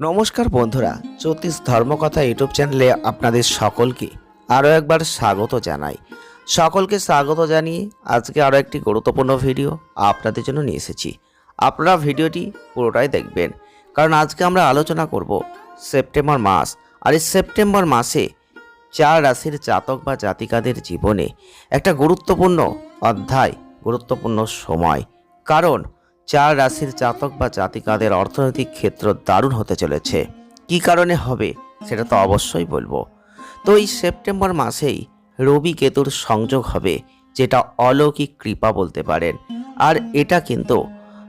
নমস্কার বন্ধুরা, জ্যোতিষ ধর্মকথা ইউটিউব চ্যানেলে আপনাদের সকলকে আরও একবার স্বাগত জানাই। সকলকে স্বাগত জানিয়ে আজকে আরও একটি গুরুত্বপূর্ণ ভিডিও আপনাদের জন্য নিয়ে এসেছি। আপনারা ভিডিওটি পুরোটাই দেখবেন, কারণ আজকে আমরা আলোচনা করব সেপ্টেম্বর মাস আর এই সেপ্টেম্বর মাসে চার রাশির জাতক বা জাতিকাদের জীবনে একটা গুরুত্বপূর্ণ অধ্যায়, গুরুত্বপূর্ণ সময়। কারণ চার রাশির জাতক বা জাতিকাদের অর্থনৈতিক ক্ষেত্র দারুণ হতে চলেছে। কি কারণে হবে, সেটা তো অবশ্যই বলব। তো এই সেপ্টেম্বর মাসেই রবি কেতুর সংযোগ হবে, যেটা অলৌকিক কৃপা বলতে পারেন। আর এটা কিন্তু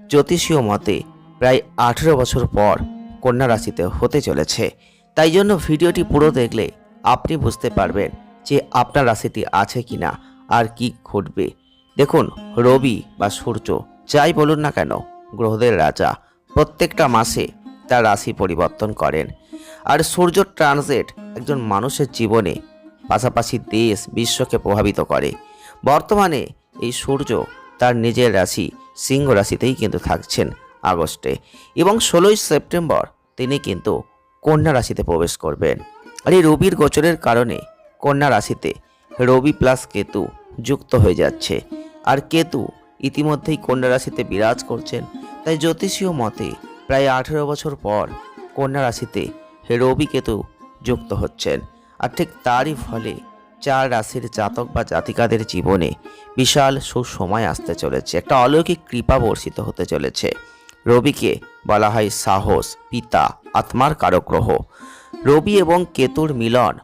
জ্যোতিষীয় মতে প্রায় আঠেরো বছর পর কন্যা রাশিতে হতে চলেছে। তাই জন্য ভিডিওটি পুরো দেখলে আপনি বুঝতে পারবেন যে আপনার রাশিটি আছে কিনা আর কি ঘটবে। দেখুন, রবি বা সূর্য যাই বলুন না কেন, গ্রহদের রাজা প্রত্যেকটা মাসে তার রাশি পরিবর্তন করেন। আর সূর্য ট্রানজিট একজন মানুষের জীবনে পাশাপাশি দেশ বিশ্বকে প্রভাবিত করে। বর্তমানে এই সূর্য তার নিজের রাশি, সিংহ রাশিতেই কিন্তু থাকছেন আগস্টে। এবং ষোলোই সেপ্টেম্বর তিনি কিন্তু কন্যা রাশিতে প্রবেশ করবেন। আর এই রবির গোচরের কারণে কন্যা রাশিতে রবি প্লাস কেতু যুক্ত হয়ে যাচ্ছে। আর কেতু ইতিমধ্যেই কন্যা রাশিতে বিরাজ করছেন। তাই জ্যোতিষীয় মতে প্রায় আঠেরো বছর পর কন্যা রাশিতে রবি কেতু যুক্ত হচ্ছেন। আর ঠিক তারই ফলে চার রাশির জাতক বা জাতিকাদের জীবনে বিশাল সুসময় আসতে চলেছে। একটা অলৌকিক কৃপা বর্ষিত হতে চলেছে। রবিকে বলা হয় সাহস, পিতা, আত্মার কারক গ্রহ রবি এবং কেতুর মিলন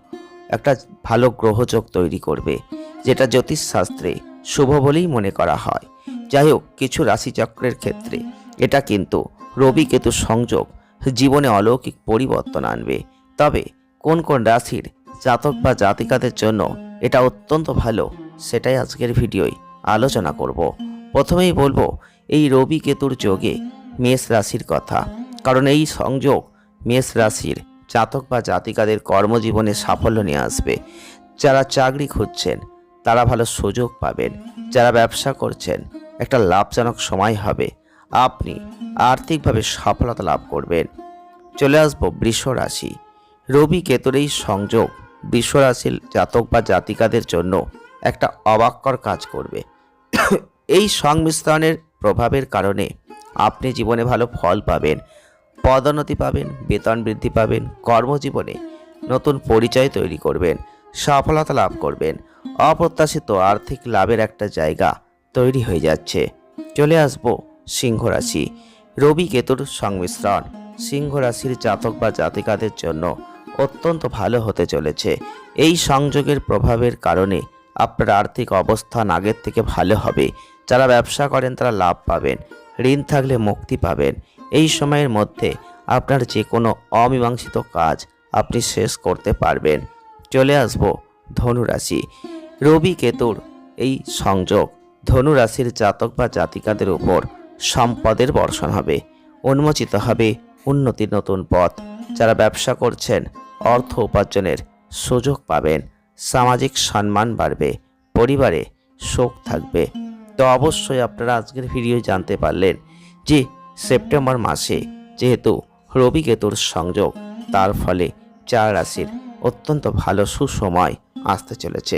একটা ভালো গ্রহযোগ তৈরি করবে, যেটা জ্যোতিষশাস্ত্রে শুভ বলেই মনে করা হয়। যাই হোক কিছু রাশিচক্রের ক্ষেত্রে এটা কিন্তু রবি কেতু সংযোগ জীবনে অলৌকিক পরিবর্তন আনবে। তবে কোন কোন রাশির জাতক বা জাতিকাদের জন্য এটা অত্যন্ত ভালো, সেটাই আজকের ভিডিওয় আলোচনা করব। প্রথমেই বলব, এই রবি কেতুর যোগে মেষ রাশির কথা। কারণ এই সংযোগ মেষ রাশির জাতক বা জাতিকাদের কর্মজীবনে সাফল্য নিয়ে আসবে। যারা চাকরি খুঁজছেন তারা ভালো সুযোগ পাবেন। যারা ব্যবসা করছেন, একটা লাভজনক সময় হবে। আপনি আর্থিকভাবে সফলতা লাভ করবেন। চলে আসব বৃষ রাশি। রবি কেতুর এই সংযোগ বৃষ রাশির জাতক বা জাতিকাদের জন্য একটা অবাক্কর কাজ করবে। এই সংমিশ্রণের প্রভাবের কারণে আপনি জীবনে ভালো ফল পাবেন, পদোন্নতি পাবেন, বেতন বৃদ্ধি পাবেন, কর্মজীবনে নতুন পরিচয় তৈরি করবেন, সফলতা লাভ করবেন। অপ্রত্যাশিত আর্থিক লাভের একটা জায়গা তৈরি হয়ে যাচ্ছে। চলে আসব সিংহ রাশি রবি কেতুর সংমিশ্রণ। সিংহ রাশির জাতক বা জাতিকাদের জন্য অত্যন্ত ভালো হতে চলেছে। এই সংযোগের প্রভাবের কারণে আপনার আর্থিক অবস্থান আগের থেকে ভালো হবে। যারা ব্যবসা করেন, তারা লাভ পাবেন। ঋণ থাকলে মুক্তি পাবেন। এই সময়ের মধ্যে আপনার যে কোনো অমীমাংসিত কাজ আপনি শেষ করতে পারবেন। চলে আসব ধনুরাশি। রবি কেতুর এই সংযোগ ধনুরাশির জাতক বা জাতিকাদের উপর সম্পদের বর্ষণ হবে, উন্মোচিত হবে উন্নতির নতুন পথ। যারা ব্যবসা করছেন, অর্থ উপার্জনের সুযোগ পাবেন, সামাজিক সম্মান বাড়বে, পরিবারে শোক থাকবে। তো অবশ্যই আপনারা আজকের ভিডিও জানতে পারলেন যে সেপ্টেম্বর মাসে যেহেতু রবি কেতুর সংযোগ, তার ফলে চার রাশির অত্যন্ত ভালো সুসময় আসতে চলেছে।